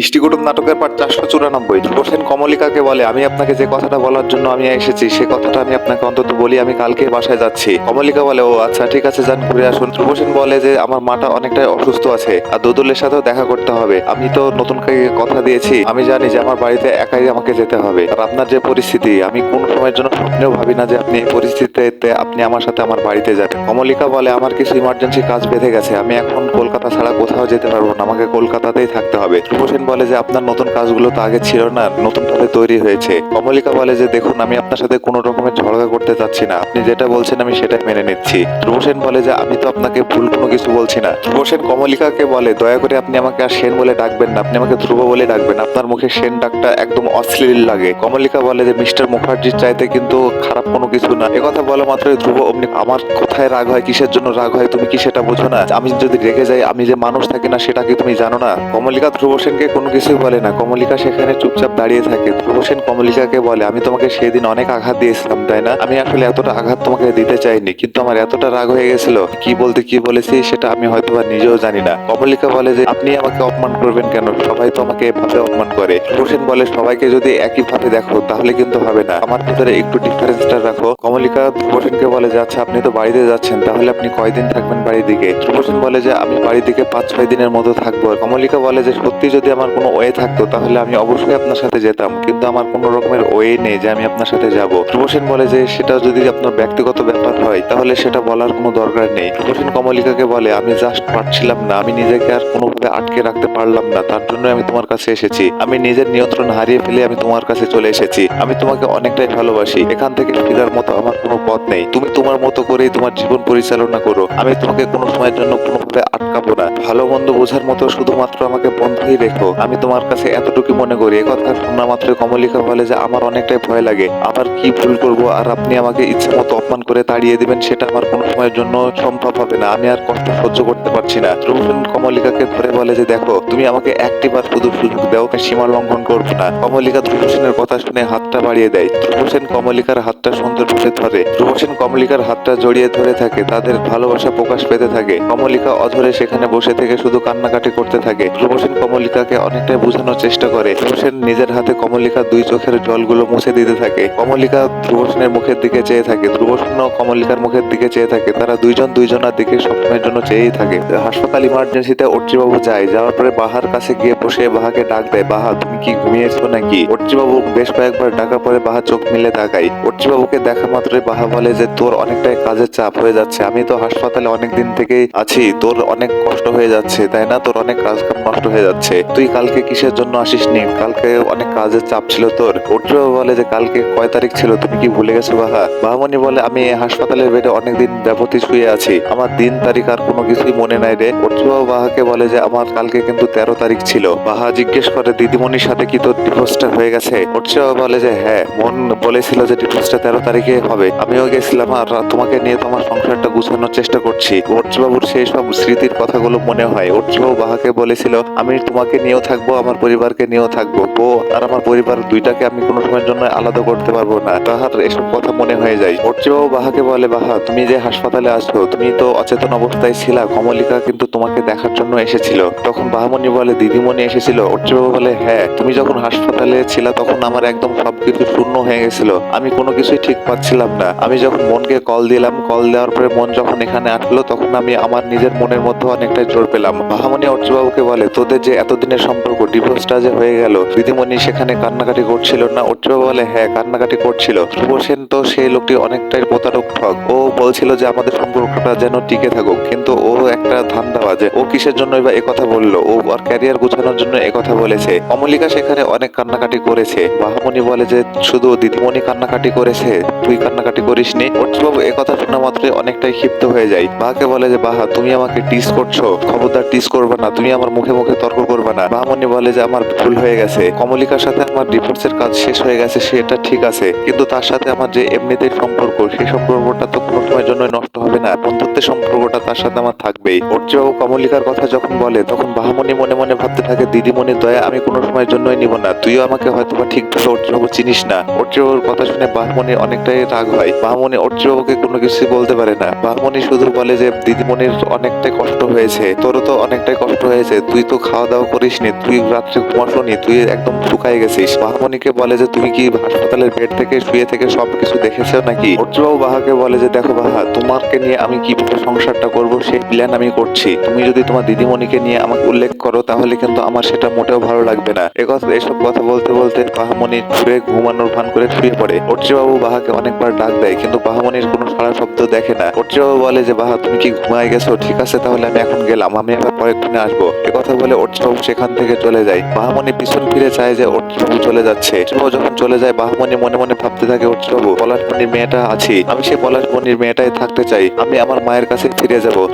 ইষ্টিকুটুম নাটকের পাঠ চারশো চুরানব্বই। হোসেন কমলিকাকে বলে, আমি আপনাকে যে কথাটা বলার জন্য আমি এসেছি, সে কথাটা আমি আপনাকে অন্তত বলি, আমি কালকে বাসায় যাচ্ছি। কমলিকা বলে, ও আচ্ছা ঠিক আছে, যান, ঘুরে আসুন। হোসেন বলে যে, আমার মাটা অনেকটাই অসুস্থ আছে, আর দুদুলের সাথেও দেখা করতে হবে। আমি তো নতুন কথা দিয়েছি। আমি জানি যে, আমার বাড়িতে একাই আমাকে যেতে হবে। আর আপনার যে পরিস্থিতি, আমি কোন সময়ের জন্য স্বপ্নেও ভাবি না যে, আপনি এই পরিস্থিতিতে আপনি আমার সাথে আমার বাড়িতে যাবেন। কমলিকা বলে, আমার কিছু ইমার্জেন্সি কাজ বেঁধে গেছে। আমি এখন কলকাতা ছাড়া কোথাও যেতে পারব না। আমাকে কলকাতাতেই থাকতে হবে। হোসেন বলে যে আপনার নতুন কাজগুলো তো আগে ছিল না নতুন ভাবে তৈরি হয়েছে। কমলিকা বলে যে, দেখুন, আমি আপনার সাথে কোনো রকমের ঝগড়া করতে চাচ্ছি না। আপনি যেটা বলছেন, আমি সেটাই মেনে নিচ্ছি। ধ্রুবসেন বলে যে, আমি তো আপনাকে ভুল কোনো কিছু বলছি না। ধ্রুবসেন কমলিকাকে বলে, দয়া করে আপনি আমাকে আর সেন বলে ডাকবেন না। আপনি আমাকে ধ্রুব বলে ডাকবেন। আপনার মুখে সেন ডাকটা একদম অশ্লীল লাগে। কমলিকা বলে যে, মিস্টার মুখার্জির চাইতে কিন্তু খারাপ কোনো কিছু না। একথা বলা মাত্রই ধ্রুব অমনি, আমার কোথায় রাগ হয়, কিসের জন্য রাগ হয়? তুমি কি সেটা বোঝো না? আমি যদি রেগে যাই, আমি যে মানুষ থাকি না, সেটা কি তুমি জানো না? কমলিকা ধ্রুব সেনকে কোনো কিছুই বলে না। কমলিকা সেখানে চুপচাপ দাঁড়িয়ে থাকে। ধ্রুব সেন কমলিকাকে বলে, আমি তোমাকে সেদিন অনেক আঘাত দিয়েছিলাম, তাই না? আমি আসলে এতটা আঘাত তোমাকে দিতে চাইনি, কিন্তু আমার এতটা রাগ হয়ে গেছিল। কি বলতে কি বলেছি সেটা আমি হয়তো বা নিজেও জানি না। কমলিকা বলে যে, আপনি আমাকে অপমান করবেন কেন? সবাই তো আমাকে এভাবে অপমান করে। হোসেন বলে, সবাইকে যদি একই ভাবে দেখো, তাহলে কিন্তু হবে না। আমার ভিতরে একটু ডিফারেন্সটা রাখো। কমলিকা ধ্রুবসেনকে বলে যে আচ্ছা আপনি তো বাড়িতে যাচ্ছেন, তাহলে আপনি কয়দিন থাকবেন বাড়ির দিকে? ধ্রুবসেন বলে যে, আমি বাড়ির দিকে পাঁচ ছয় দিনের মতো থাকব। কমলিকা বলে যে, সত্যি যদি আমার কোনো ওয়ে থাকতো, তাহলে আমি অবশ্যই আপনার সাথে যেতাম। কিন্তু আমার কোনো রকমের ওয়ে নেই যে আমি আপনার সাথে যাব। ধ্রুবসেন বলে যে সেটা যদি আপনার ব্যক্তিগত ব্যাপার হয়, তাহলে সেটা বলার কোনো দরকার নেই। ধ্রুবসেন কমলিকাকে বলে, আমি জাস্ট পারছিলাম না। আমি নিজেকে আর কোনোভাবে আটকে রাখতে পারলাম না। তার জন্য আমি তোমার কাছে এসেছি। আমি নিজের নিয়ন্ত্রণ হারিয়ে ফেলে আমি তোমার কাছে চলে এসেছি। আমি তোমাকে অনেকটাই ভালোবাসি। এখান থেকে ফিরার মতো আমার কোনো পথ নেই। তুমি তোমার মতো করেই তোমার জীবন পরিচালনা করো। আমি তোমাকে কোনো সময়ের জন্য কোনোভাবে আটকাবো না। ভালো মন্দ বোঝার মতো শুধুমাত্র আমাকে বন্ধুই রেখো। আমি তোমার কাছে এতটুকু মনে করি একথা শোনা মাত্র কমলিকা বলে যে আমার অনেকটাই ভয় লাগে। আবার কি ভুল করব আর আপনি আমাকে ইচ্ছে মতো অপমান করে তাড়িয়ে দিবেন সেটা আমার কোনো সময়ের জন্য সম্ভব হবে না। আমি আর কষ্ট সহ্য করতে পারছি না। রুবেন কমলিকাকে ধরে বলে যে, দেখো, তুমি আমাকে একটিবার শুধু সুযোগ দাও সীমা লঙ্ঘন করব না। কমলিকা ধ্রুবসেনের কথা শুনে হাতটা বাড়িয়ে দেয়। ধ্রুবসেন কমলিকার হাতটা সুন্দর সুন্দরভাবে ধরে। ধ্রুবসেন কমলিকার হাতটা জড়িয়ে ধরে থাকে, তাদের ভালোবাসা প্রকাশ পেতে থাকে। কমলিকা অধরে সেখানে বসে থেকে শুধু কান্নাকাটি করতে থাকে। ধ্রুবসেন কমলিকাকে অনেকটাই বোঝানোর চেষ্টা করে। ধ্রুবসেন নিজের হাতে কমলিকার দুই চোখের জলগুলো মুছে দিতে থাকে। কমলিকা ধ্রুবসেনের মুখের দিকে চেয়ে থাকে। ধ্রুবসেন কমলিকার মুখের দিকে চেয়ে থাকে। তারা দুইজন দুইজনের দিকে সবসময়ের জন্য চেয়েই থাকে। হাসপাতাল ইমার্জেন্সিতে অর্চিবাবু যায়। যাওয়ার পরে বাহার কাছে গিয়ে বসে বাহাকে ডাক দেয়। বাহা, তুমি কি ঘুমিয়েছো নাকি? অর্চিবাবু বেশ কয়েকবার ডাকার পরে বাহা চোখ মিলে তাকাই। অর্চিবাবুকে দেখা মাত্রই বাহা বলে যে, তোর অনেকটাই কাজের চাপ হয়ে যাচ্ছে। আমি তো হাসপাতালে অনেক দিন থেকেই আছি। তোর অনেক কষ্ট হয়ে যাচ্ছে, তাই না? তোর অনেক কাজ কাম নষ্ট হয়ে যাচ্ছে। তুই কালকে কিসের জন্য আসিসনি? কালকে অনেক কাজের চাপ ছিল তোর। অর্চিবাবু বলে যে, কালকে কয় তারিখ ছিল? তুমি কি ভুলে গেছো বাহা? বাহামণি বলে, আমি হাসপাতালের বেডে অনেকদিন যাবতীয় শুয়ে আছি। আমার দিন তারিখ আর কোনো কিছুই মনে নাই রে। অর্চিবাবু বাহাকে বলে যে, আমার কালকে কিন্তু তেরো তারিখ ছিল। বাহা জিজ্ঞেস করে, দিদিমণির সাথে কি তোর ডিভোর্সটা হয়ে গেছে? অর্চিবাবু বলে যে হ্যাঁ মন বলেছিল যে ডিভোর্সটা তেরো তারিখে হবে। আমিও গেছিলাম আর তোমাকে নিয়ে তোমার সংসারটা গুছানোর চেষ্টা করছি। অর্চিবাবুর সেই সব স্মৃতির কথাগুলো মনে হয়। অর্চিবাবু বাহাকে বলেছিল, আমি তোমাকে নিয়েও থাকব, আমার পরিবারকে নিয়েও থাকব। ও আর আমার পরিবার দুইটাকে আমি কোনো সময়ের জন্য আলাদা করতে পারব না। তাহার এসব কথা মনে হয়ে যায়। অর্চিবাবু বাহাকে বলে, বাহা, তুমি যে হাসপাতালে আসছো তুমি তো অচেতন অবস্থায় ছিলা। কমলিকা কিন্তু তোমাকে দেখার জন্য এসেছিল। তখন বাহামণি বলে, দিদিমণি এসেছিল। অর্চিবাবু বলে হ্যাঁ তুমি যখন হাসপাতালে ছিলা তখন আমার একদম সবকিছু শূন্য হয়ে গেছিল। আমি কোনো কিছুই ঠিক পাচ্ছিলাম না। আমি যখন মনকে কল দিলাম কল দেওয়ার পরে মন যখন এখানে আসলো তখন আমি আমার নিজের মনের মধ্যে অনেকটাই জোর পেলাম। বাহামণি অর্চিবাবুকে বলে, তোদের যে এতদিনের সম্পর্ক ডিভোর্সটা যে হয়ে গেল, দিদিমণি সেখানে কান্নাকাটি করছিল না? অর্চিবাবু বলে হ্যাঁ কান্নাকাটি করছিল। ধ্রুব সেন তো সেই লোকটি অনেকটাই প্রতারক ঠক ও বলছিল যে আমাদের সম্পর্কটা যেন টিকে থাকুক, কিন্তু ও একটা ধান্দাবাজে। ও কিসের জন্য বা কথা বলল? ও আর ক্যারিয়ার গুছানোর জন্য কথা বলেছে। অমলিকা সেখানে অনেক কান্নাকাটি করেছে। বাহামণি বলে যে, শুধু দিদিমণি কান্নাকাটি করেছে, তুই কান্নাকাটি করিসনি? অর্চিবাবু একথা শোনা মাত্রই অনেকটাই ক্ষিপ্ত হয়ে যায়। বাহাকে বলে যে, বাহা, তুমি আমাকে টিস করছ। খবরদার টিস করবে না, তুমি আমার মুখে মুখে তর্ক করবে না। বাহামণি বলে যে, আমার ভুল হয়ে গেছে। কমলিকার সাথে আমার ডিভোর্সের কাজ শেষ হয়ে গেছে, সেটা ঠিক আছে। কিন্তু তার সাথে আমার যে এমনিতেই সম্পর্ক, সেই সম্পর্কটা তো সময়ের জন্য নষ্ট হবে না। বন্ধুত্বের সম্পর্কটা তার সাথে আমার থাকবেই। অর্চিবাবু কমলিকার কথা যখন বলে, তখন বাহামণি মনে মনে ভাবতে থাকে, দিদিমণির দয়া আমি কোনো সময়ের জন্যই নিব না। তুইও আমাকে হয়তো বা ঠিকভাবে অর্চিবাবু চিনিস না। অর্চিবাবুর কথা শুনে বাহামণি অনেকটাই রাগ হয়। বাহামণি অর্চিবাবুকে কোনো কিছুই বলতে পারে না। বাহামণি শুধু বলে যে, দিদিমণির অনেকটাই কষ্ট হয়েছে। তোরও তো অনেকটাই কষ্ট হয়েছে। তুই তো খাওয়া দাওয়া করিসনি তুই রাত্রে ঘুমাসনি। তুই একদম শুকায় গেছিস। বাহামণিকে বলে যে, তুমি কি হাসপাতালের বেড থেকে, শুয়ে থেকে সবকিছু দেখেছ নাকি? অর্জুবাবু বাহাকে বলে যে, দেখো বাহা তোমাকে নিয়ে আমি কীভাবে সংসারটা করব? সেই প্ল্যান আমি করছি। তুমি যদি তোমার দিদিমণিকে নিয়ে আমাকে উল্লেখ করো, তাহলে কিন্তু আমার সেটা মোটেও ভালো লাগবে না। একথা এসব কথা বলতে বলতে বাহামণি শুয়ে ঘুমানোর ভান করে শুয়ে পড়ে। অর্চিবাবু বাহাকে অনেকবার ডাক দেয়, কিন্তু বাহামণির কোনো সারা শব্দ দেখে না। অর্চিবাবু বলে যে, বাহা, তুমি কি ঘুমায় গেছো? ঠিক আছে, তাহলে আমি এখন গেলাম। আমি আবার পরেক্ষণে আসব। একথা বলে অর্চিবাবু সেখান থেকে চলে যায়। বাহামণি পিছন ফিরে চায় যে, অর্চিবাবু চলে যাচ্ছে। যখন চলে যায়, বাহামণি মনে মনে ভাবতে থাকে, অর্চিবাবু, পলাশমণির মেয়েটা আছে। আমি সেই পলাশমণির মেয়েটাই থাকতে চাই। আমি আমার মায়ের কাছে ফিরে যাব।